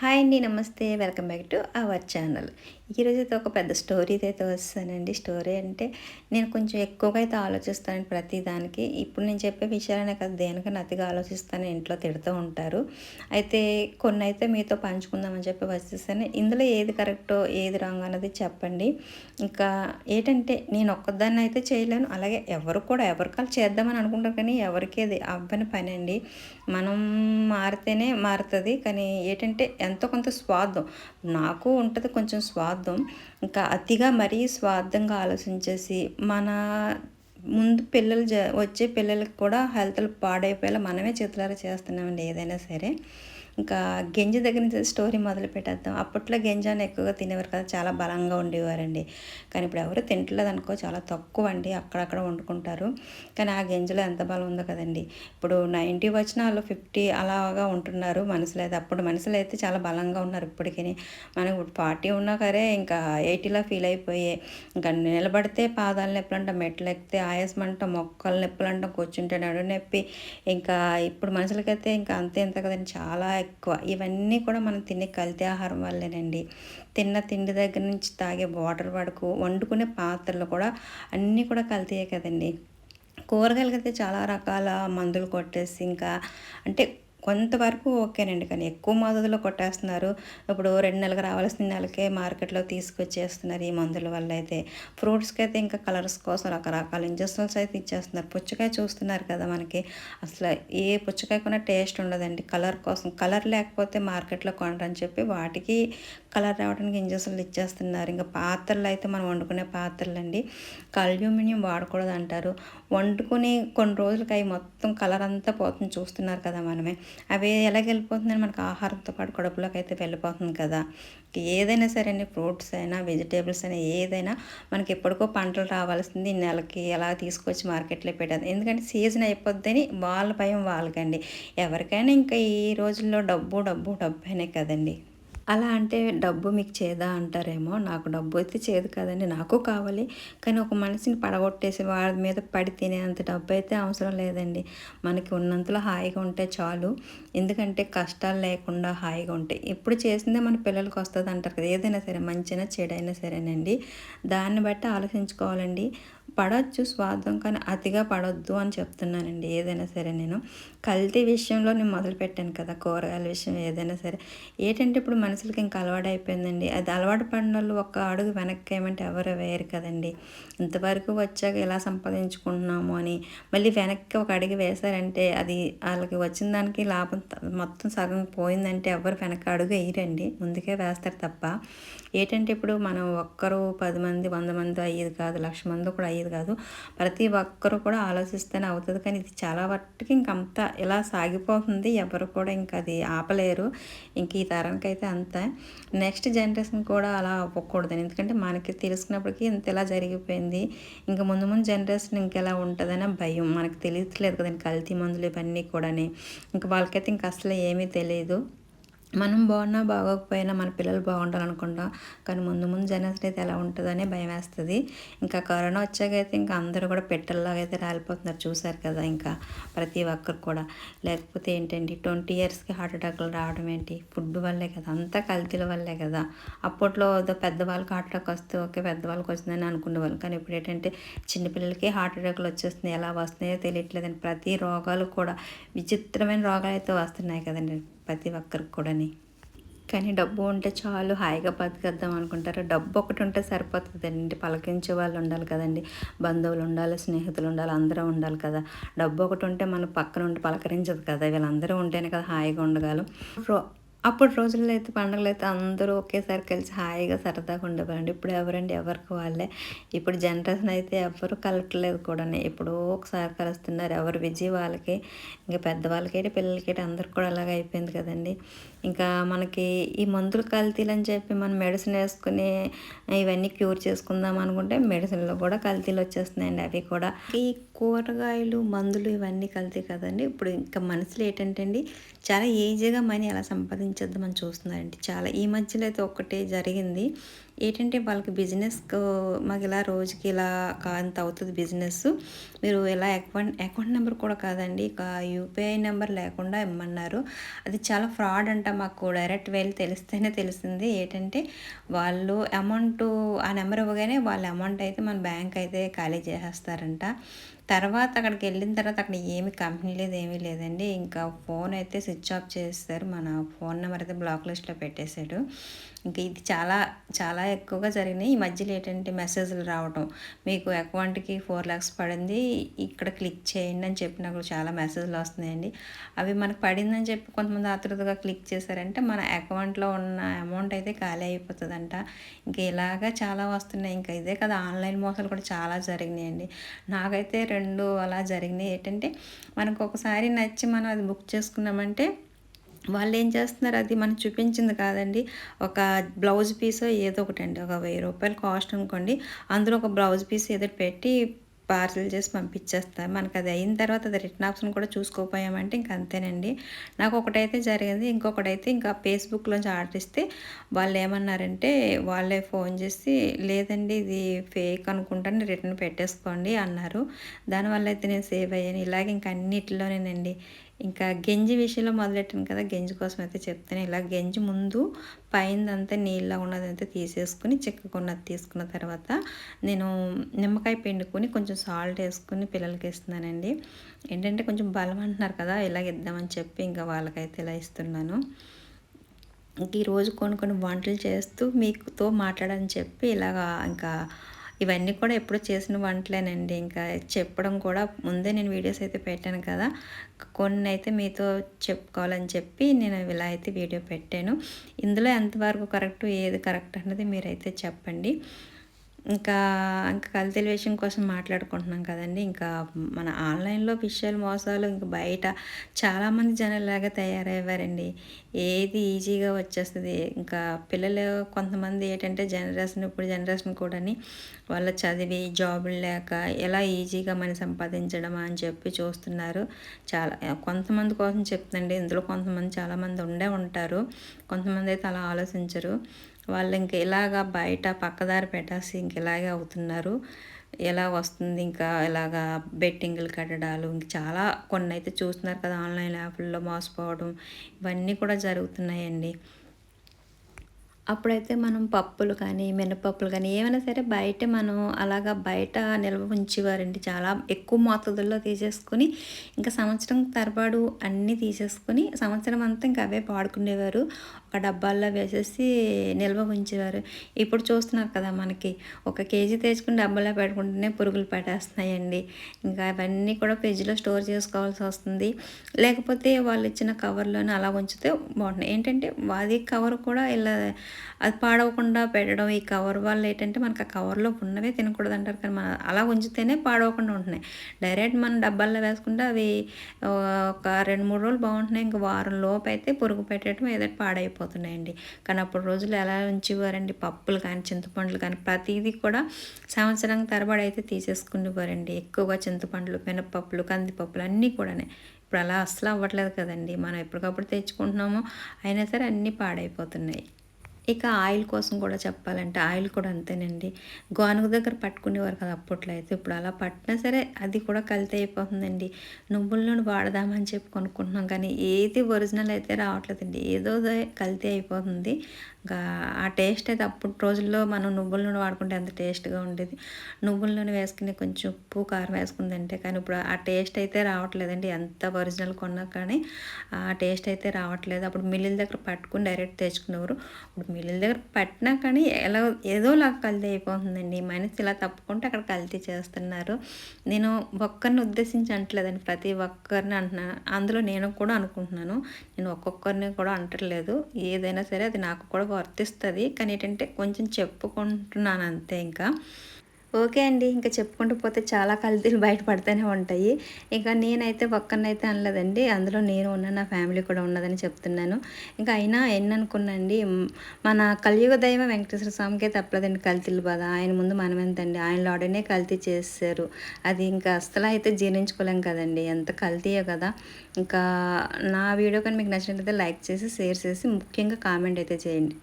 Hi అండి నమస్తే. Welcome back to our channel. ఈరోజు అయితే ఒక పెద్ద స్టోరీ అయితే వస్తానండి స్టోరీ అంటే నేను కొంచెం ఎక్కువగా అయితే ఆలోచిస్తాను ప్రతి దానికి. ఇప్పుడు నేను చెప్పే విషయాలనే కదా దేనికైనా అతిగా ఆలోచిస్తాను ఇంట్లో తిడుతూ ఉంటారు. అయితే కొన్ని అయితే మీతో పంచుకుందామని చెప్పి వచ్చేస్తాను ఇందులో ఏది కరెక్టో ఏది రాంగ్ అన్నది చెప్పండి. ఇంకా ఏంటంటే నేను ఒక్కదాన్ని అయితే చేయలేను. అలాగే ఎవరు కూడా ఎవరికాలు చేద్దామని అనుకుంటారు కానీ ఎవరికి అది అవ్వని పని అండి. మనం మారితేనే మారుతుంది. కానీ ఏంటంటే ఎంతో కొంత స్వార్థం. నాకు ఉంటుంది కొంచెం స్వార్థం. ఇంకా అతిగా మరీ స్వార్థంగా ఆలోచించేసి మన ముందు పిల్లలు జ వచ్చే పిల్లలకి కూడా హెల్త్లు పాడైపోయేలా మనమే చేతులారా చేస్తున్నామండి ఏదైనా సరే. ఇంకా గింజ దగ్గర నుంచి స్టోరీ మొదలు పెట్టేద్దాం. అప్పట్లో గెంజాన్ని ఎక్కువగా తినేవారు కదా చాలా బలంగా ఉండేవారండి. కానీ ఇప్పుడు ఎవరు తింటలేదు అనుకో చాలా తక్కువ అండి అక్కడక్కడ వండుకుంటారు. కానీ ఆ గింజలో ఎంత బలం ఉందో కదండి. ఇప్పుడు నైంటీ వచ్చిన వాళ్ళు ఫిఫ్టీ అలాగా ఉంటున్నారు మనసులో అయితే. అప్పుడు మనుషులు అయితే చాలా బలంగా ఉన్నారు ఇప్పటికీ మనకు ఇప్పుడు ఫార్టీ ఉన్నా సరే ఇంకా ఎయిటీలో ఫీల్ అయిపోయి. ఇంకా నిలబడితే పాదాలు నొప్పులంట అంట మెట్లు ఎక్కితే ఆయాసం అంట మొక్కలు నొప్పులంట కూర్చుంటే నడు నొప్పి. ఇంకా ఇప్పుడు మనుషులకైతే ఇంకా అంతే ఎంత కదండి. చాలా ఎక్కువ. ఇవన్నీ కూడా మనం తినే కల్తీ ఆహారం వల్లేనండి. తిన్న తిండి దగ్గర నుంచి తాగే వాటర్ వరకు వండుకునే పాత్రలు కూడా అన్నీ కూడా కల్తీయే కదండి. కూరగాయలకైతే చాలా రకాల మందులు కొట్టేసి ఇంకా అంటే కొంతవరకు ఓకేనండి. కానీ ఎక్కువ మోతాదులో కొట్టేస్తున్నారు. ఇప్పుడు రెండు నెలలకు రావాల్సిన నెలకే మార్కెట్లో తీసుకొచ్చేస్తున్నారు ఈ మందుల వల్ల అయితే. ఫ్రూట్స్కి అయితే ఇంకా కలర్స్ కోసం రకరకాల ఇంజక్షన్స్ అయితే ఇచ్చేస్తున్నారు. పుచ్చకాయ చూస్తున్నారు కదా మనకి. అసలు ఏ పుచ్చకాయ కూడా టేస్ట్ ఉండదండి. కలర్ కోసం కలర్ లేకపోతే మార్కెట్లో కొనరని చెప్పి వాటికి కలర్ రావడానికి ఇంజక్షన్లు ఇచ్చేస్తున్నారు. ఇంకా పాత్రలు అయితే మనం వండుకునే పాత్రలు అండి అల్యూమినియం వాడకూడదు అంటారు వండుకుని కొన్ని రోజులకి అవి మొత్తం కలర్ అంతా పోతుంది చూస్తున్నారు కదా మనమే. అవి ఎలాగ వెళ్ళిపోతుందని మనకు ఆహారంతో పాటు కడుపులోకి అయితే వెళ్ళిపోతుంది కదా. ఏదైనా సరే అండి ఫ్రూట్స్ అయినా వెజిటేబుల్స్ అయినా ఏదైనా మనకి ఎప్పటికో పంటలు రావాల్సింది నెలకి ఎలా తీసుకొచ్చి మార్కెట్లో పెట్టారు ఎందుకంటే సీజన్ అయిపోద్దని వాళ్ళ భయం వాళ్ళకండి. ఎవరికైనా ఇంకా ఈ రోజుల్లో డబ్బు డబ్బు డబ్బు అనే కదండి. అలా అంటే డబ్బు మీకు చేదా అంటారేమో. నాకు డబ్బు అయితే చేదు కదండి నాకు కావాలి. కానీ ఒక మనిషిని పడగొట్టేసి వారి మీద పడి తినేంత డబ్బు అయితే అవసరం లేదండి. మనకి ఉన్నంతలో హాయిగా ఉంటే చాలు. ఎందుకంటే కష్టాలు లేకుండా హాయిగా ఉంటాయి ఎప్పుడు చేసిందే మన పిల్లలకి వస్తుంది అంటారు కదా ఏదైనా సరే మంచినా చెడైనా సరేనండి. దాన్ని బట్టి ఆలోచించుకోవాలండి. పడవచ్చు స్వార్థం కానీ అతిగా పడొద్దు అని చెప్తున్నానండి. ఏదైనా సరే నేను కల్తీ విషయంలో నేను మొదలు పెట్టాను కదా కూరగాయల విషయం ఏదైనా సరే. ఏంటంటే ఇప్పుడు మనుషులకి ఇంకా అలవాటు అయిపోయిందండి. అది అలవాటు పడిన వాళ్ళు ఒక అడుగు వెనక్కి ఏమంటే ఎవరు వేయరు కదండి. ఇంతవరకు వచ్చాక ఎలా సంపాదించుకుంటున్నాము అని మళ్ళీ వెనక్కి ఒక అడుగు వేశారంటే అది వాళ్ళకి వచ్చిన దానికి లాభం మొత్తం సగం పోయిందంటే ఎవరు వెనక అడుగు వేయరండి. ముందుకే వేస్తారు తప్ప. ఏంటంటే ఇప్పుడు మనం ఒక్కరు పది మంది వంద మంది అయ్యేది కాదు లక్ష మంది కూడా అయ్యేది కాదు. ప్రతి ఒక్కరు కూడా ఆలోచిస్తేనే అవుతుంది. కానీ ఇది చాలా మట్టుకు అంత ఇలా సాగిపోతుంది. ఎవరు కూడా ఇంకా అది ఆపలేరు. ఇంక ఈ తరానికి అయితే అంత. నెక్స్ట్ జనరేషన్ కూడా అలా అవ్వకూడదు. ఎందుకంటే మనకి తెలుసుకున్నప్పటికీ ఇంత ఇలా జరిగిపోయింది. ఇంకా ముందు ముందు జనరేషన్ ఇంకెలా ఉంటుందనే భయం. మనకు తెలియట్లేదు కదండి. కల్తీ మందులు ఇవన్నీ కూడా ఇంకా వాళ్ళకైతే ఇంకా అసలు ఏమీ తెలియదు మనం బాగున్నా బాగోకపోయినా మన పిల్లలు బాగుండాలనుకుంటాం కానీ ముందు ముందు జనరేషన్ అయితే ఎలా ఉంటుందనే భయం వేస్తుంది. ఇంకా కరోనా వచ్చాకైతే ఇంకా అందరూ కూడా పెట్టల్లాగా అయితే రాలిపోతున్నారు. చూశారు కదా ఇంకా ప్రతి ఒక్కరు కూడా. లేకపోతే ఏంటండి ట్వంటీ ఇయర్స్కి హార్ట్ అటాక్లు రావడం ఏంటి? ఫుడ్ వల్లే కదా అంతా కల్తీల వల్లే కదా. అప్పట్లో ఏదో పెద్దవాళ్ళకి హార్ట్ అటాక్ వస్తే ఓకే పెద్దవాళ్ళకి వచ్చిందని అనుకునేవాళ్ళు. కానీ ఇప్పుడు ఏంటంటే చిన్నపిల్లలకి హార్ట్ అటాక్లు వచ్చేస్తున్నాయి. ఎలా వస్తున్నాయో తెలియట్లేదండి. ప్రతి రోగాలు కూడా విచిత్రమైన రోగాలు అయితే వస్తున్నాయి కదండి ప్రతి ఒక్కరికి కూడాని. కానీ డబ్బు ఉంటే చాలు హాయిగా బతికేద్దాం అనుకుంటారు. డబ్బు ఒకటి ఉంటే సరిపోతుందండి. పలకించే వాళ్ళు ఉండాలి కదండి. బంధువులు ఉండాలి స్నేహితులు ఉండాలి అందరూ ఉండాలి కదా. డబ్బు ఒకటి ఉంటే మన పక్కన ఉండి పలకరించదు కదా. వీళ్ళందరూ ఉంటేనే కదా హాయిగా ఉండగలం. అప్పుడు రోజుల్లో అయితే పండుగలు అయితే అందరూ ఒకేసారి కలిసి హాయిగా సరదాగా ఉండేవారండి. ఇప్పుడు ఎవరండి? ఎవరికి వాళ్ళే. ఇప్పుడు జనరేషన్ అయితే ఎవరు కలగట్లేదు కూడా ఎప్పుడో ఒకసారి కలుస్తున్నారు. ఎవరు విజయ్ వాళ్ళకి ఇంకా పెద్దవాళ్ళకి పిల్లలకి అందరికి కూడా అలాగ అయిపోయింది కదండి. ఇంకా మనకి ఈ మందులు కల్తీలు అని చెప్పి మనం మెడిసిన్ వేసుకుని ఇవన్నీ క్యూర్ చేసుకుందాం అనుకుంటే మెడిసిన్లో కూడా కల్తీలు వచ్చేస్తున్నాయండి. అవి కూడా ఈ కూరగాయలు మందులు ఇవన్నీ కల్తీ కదండి. ఇప్పుడు ఇంకా మనసులో ఏంటంటే అండి చాలా ఈజీగా మనీ ఎలా సంపాదించారు ముగించేద్దామని చూస్తున్నారండి చాలా. ఈ మధ్యలో అయితే ఒక్కటే జరిగింది. ఏంటంటే వాళ్ళకి బిజినెస్ మాకు ఇలా రోజుకి ఇలా కాంత అవుతుంది బిజినెస్. మీరు ఇలా అకౌంట్ అకౌంట్ నెంబర్ కూడా కాదండి ఇక యూపీఐ నెంబర్ లేకుండా ఇమ్మన్నారు. అది చాలా ఫ్రాడ్ అంట మాకు డైరెక్ట్ వెళ్ళి తెలిస్తేనే తెలిసింది. ఏంటంటే వాళ్ళు అమౌంట్ ఆ నెంబర్ ఇవ్వగానే వాళ్ళ అమౌంట్ అయితే మన బ్యాంక్ అయితే ఖాళీ చేసేస్తారంట. తర్వాత అక్కడికి వెళ్ళిన తర్వాత అక్కడ ఏమి కంపెనీ లేదు ఏమీ లేదండి. ఇంకా ఫోన్ అయితే స్విచ్ ఆఫ్ చేస్తారు మన ఫోన్ నెంబర్ అయితే బ్లాక్ లిస్ట్లో పెట్టేశాడు. ఇంకా ఇది చాలా చాలా ఎక్కువగా జరిగినాయి. ఈ మధ్యలో ఏంటంటే మెసేజ్లు రావడం మీకు అకౌంట్కి ఫోర్ ల్యాక్స్ పడింది ఇక్కడ క్లిక్ చేయండి అని చెప్పి నాకు చాలా మెసేజ్లు వస్తున్నాయండి. అవి మనకు పడిందని చెప్పి కొంతమంది ఆతృతగా క్లిక్ చేశారంటే మన అకౌంట్లో ఉన్న అమౌంట్ అయితే ఖాళీ అయిపోతుందంట. ఇంకా ఇలాగా చాలా వస్తున్నాయి. ఇంకా ఇదే కదా ఆన్లైన్ మోసాలు కూడా చాలా జరిగినాయండి. నాకైతే రెండు అలా జరిగినాయి. ఏంటంటే మనకు ఒకసారి నచ్చి మనం అది బుక్ చేసుకున్నామంటే వాళ్ళు ఏం చేస్తున్నారు? అది మనం చూపించింది కాదండి. ఒక బ్లౌజ్ పీస్ ఏదో ఒకటి అండి ఒక వెయ్యి రూపాయలు కాస్ట్ అనుకోండి. అందులో ఒక బ్లౌజ్ పీస్ ఏదో పెట్టి పార్సిల్ చేసి పంపించేస్తారు మనకు అది అయిన తర్వాత అది రిటర్న్ ఆప్షన్ కూడా చూసుకోపోయామంటే ఇంక అంతేనండి. నాకు ఒకటైతే జరిగింది ఇంకొకటైతే ఇంకా ఫేస్బుక్లోంచి ఆర్డర్ ఇస్తే వాళ్ళు ఏమన్నారంటే వాళ్ళే ఫోన్ చేసి లేదండి ఇది ఫేక్ అనుకుంటాను రిటర్న్ పెట్టేసుకోండి అన్నారు. దానివల్ల అయితే నేను సేవ్ అయ్యాను. ఇలాగే ఇంకా అన్నిటిలోనేనండి. ఇంకా గెంజి విషయంలో మొదలెట్టాను కదా గెంజి కోసం అయితే చెప్తాను. ఇలా గెంజి ముందు పైందంతా నీళ్ళ ఉన్నదంతా తీసేసుకుని చిక్కకున్నది తీసుకున్న తర్వాత నేను నిమ్మకాయ పిండుకొని కొంచెం సాల్ట్ వేసుకుని పిల్లలకి ఇస్తున్నానండి. ఏంటంటే కొంచెం బలం అంటున్నారు కదా ఇలాగ ఇద్దామని చెప్పి ఇంకా వాళ్ళకైతే ఇలా ఇస్తున్నాను. ఇంక ఈరోజు కొన్ని కొన్ని వంటలు చేస్తూ మీతో మాట్లాడని చెప్పి ఇలాగా ఇంకా ఇవన్నీ కూడా ఎప్పుడు చేసిన వంటలేనండి. ఇంకా చెప్పడం కూడా ముందే నేను వీడియోస్ అయితే పెట్టాను కదా. కొన్ని అయితే మీతో చెప్పుకోవాలని చెప్పి నేను ఇలా అయితే వీడియో పెట్టాను. ఇందులో ఎంతవరకు కరెక్ట్ ఏది కరెక్ట్ అన్నది మీరైతే చెప్పండి. ఇంకా ఇంకా కల్తీల విషయం కోసం మాట్లాడుకుంటున్నాం కదండి. ఇంకా మన ఆన్లైన్లో విషయాలు మోసాలు ఇంకా బయట చాలామంది జనాలాగా తయారయ్యారండి. ఏది ఈజీగా వచ్చేస్తుంది? ఇంకా పిల్లలు కొంతమంది ఏంటంటే జనరేషన్ ఇప్పుడు జనరేషన్ కూడాని వాళ్ళ చదివి జాబులు లేక ఎలా ఈజీగా మనం సంపాదించడం అని చెప్పి చూస్తున్నారు. చాలా కొంతమంది కోసం చెప్తుందండి. ఇందులో కొంతమంది చాలామంది ఉండే ఉంటారు. కొంతమంది అయితే అలా ఆలోచించరు. వాళ్ళు ఇంక ఇలాగా బయట పక్కదారి పెట్టేసి ఇంక ఇలాగే అవుతున్నారు. ఎలా వస్తుంది? ఇంకా ఇలాగా బెట్టింగ్లు కట్టడాలు ఇంక చాలా కొన్ని అయితే చూస్తున్నారు కదా ఆన్లైన్ యాప్ల్లో మోసపోవడం ఇవన్నీ కూడా జరుగుతున్నాయండి. అప్పుడైతే మనం పప్పులు కానీ మినపప్పులు కానీ ఏమైనా సరే బయట మనం అలాగా బయట నిల్వ ఉంచేవారండి. చాలా ఎక్కువ మోతాదుల్లో తీసేసుకొని ఇంకా సంవత్సరం తరబడు అన్నీ తీసేసుకొని సంవత్సరం అంతా ఇంకా అవే పాడుకునేవారు. ఒక డబ్బాల్లో వేసేసి నిల్వ ఉంచేవారు. ఇప్పుడు చూస్తున్నారు కదా మనకి ఒక కేజీ తెచ్చుకుని డబ్బాలో పెట్టుకుంటేనే పురుగులు పట్టేస్తున్నాయండి. ఇంకా అవన్నీ కూడా ఫ్రిడ్జ్లో స్టోర్ చేసుకోవాల్సి వస్తుంది. లేకపోతే వాళ్ళు ఇచ్చిన కవర్లోనే అలా ఉంచితే బాగుంటుంది. ఏంటంటే అది కవర్ కూడా ఇలా అది పాడవకుండా పెట్టడం ఈ కవర్ వల్ల ఏంటంటే మనకు ఆ కవర్లో ఉన్నవే తినకూడదు అంటారు కానీ మన అలా ఉంచితేనే పాడవకుండా ఉంటున్నాయి. డైరెక్ట్ మనం డబ్బాల్లో వేసుకుంటే అవి ఒక రెండు మూడు రోజులు బాగుంటున్నాయి. ఇంకా వారం లోపు అయితే పురుగు పెట్టడం ఏదైతే పాడైపోతున్నాయండి. కానీ అప్పుడు రోజులు ఎలా ఉంచేవారండి? పప్పులు కానీ చింతపండ్లు కానీ ప్రతిదీ కూడా సంవత్సరం తరబడి అయితే తీసేసుకునేవారండి. ఎక్కువగా చింతపండ్లు మినపప్పులు కందిపప్పులు అన్నీ కూడానే. ఇప్పుడు అలా అస్సలు అవ్వట్లేదు కదండి. మనం ఎప్పటికప్పుడు తెచ్చుకుంటున్నామో అయినా సరే అన్నీ పాడైపోతున్నాయి. ఇక ఆయిల్ కోసం కూడా చెప్పాలంటే ఆయిల్ కూడా అంతేనండి. గోనుగ దగ్గర పట్టుకునేవారు కదా అప్పట్లో అయితే ఇప్పుడు అలా పట్టినా సరే అది కూడా కల్తీ అయిపోతుందండి. నువ్వుల నూనె వాడదామని చెప్పి కొనుక్కుంటున్నాం కానీ ఏది ఒరిజినల్ అయితే రావట్లేదండి. ఏదో కల్తీ అయిపోతుంది. ఇంకా ఆ టేస్ట్ అయితే అప్పుడు రోజుల్లో మనం నువ్వుల నూనె వాడుకుంటే ఎంత టేస్ట్గా ఉండేది. నువ్వుల నూనె వేసుకుని కొంచెం ఉప్పు కారం వేసుకుందంటే కానీ ఇప్పుడు ఆ టేస్ట్ అయితే రావట్లేదండి. ఎంత ఒరిజినల్ కొన్నా కానీ ఆ టేస్ట్ అయితే రావట్లేదు. అప్పుడు మిల్లుల దగ్గర పట్టుకుని డైరెక్ట్ తెచ్చుకునేవారు. ఇప్పుడు మిల్లుల దగ్గర పట్టినా కానీ ఎలా ఏదోలా కల్తీ అయిపోతుందండి. మనిషి ఇలా తప్పుకుంటే అక్కడ కల్తీ చేస్తున్నారు. నేను ఒక్కరిని ఉద్దేశించి అంటలేదండి ప్రతి ఒక్కరిని అంటున్నాను అందులో నేను కూడా అనుకుంటున్నాను. నేను ఒక్కొక్కరిని కూడా అంటలేదు ఏదైనా సరే అది నాకు కూడా వర్తిస్తుంది. కానీ ఏంటంటే కొంచెం చెప్పుకుంటున్నాను అంతే ఇంకా. ఓకే అండి ఇంకా చెప్పుకుంటూ పోతే చాలా కల్తీలు బయటపడుతూనే ఉంటాయి. ఇంకా నేనైతే ఒక్కరినైతే అనలేదండి అందులో నేను ఉన్న నా ఫ్యామిలీ కూడా ఉన్నదని చెప్తున్నాను. ఇంకా అయినా ఎన్ని అనుకున్నాండి మన కలియుగ దైవం వెంకటేశ్వర స్వామికే తప్పలేదండి కల్తీలు బాధ. ఆయన ముందు మనం ఎంతండి ఆయన లోడనే కల్తీ చేశారు. అది ఇంకా అస్సలు అయితే జీర్ణించుకోలేం కదండి ఎంత కల్తీయో కదా. ఇంకా నా వీడియో కానీ మీకు నచ్చినట్లయితే లైక్ చేసి షేర్ చేసి ముఖ్యంగా కామెంట్ అయితే చేయండి.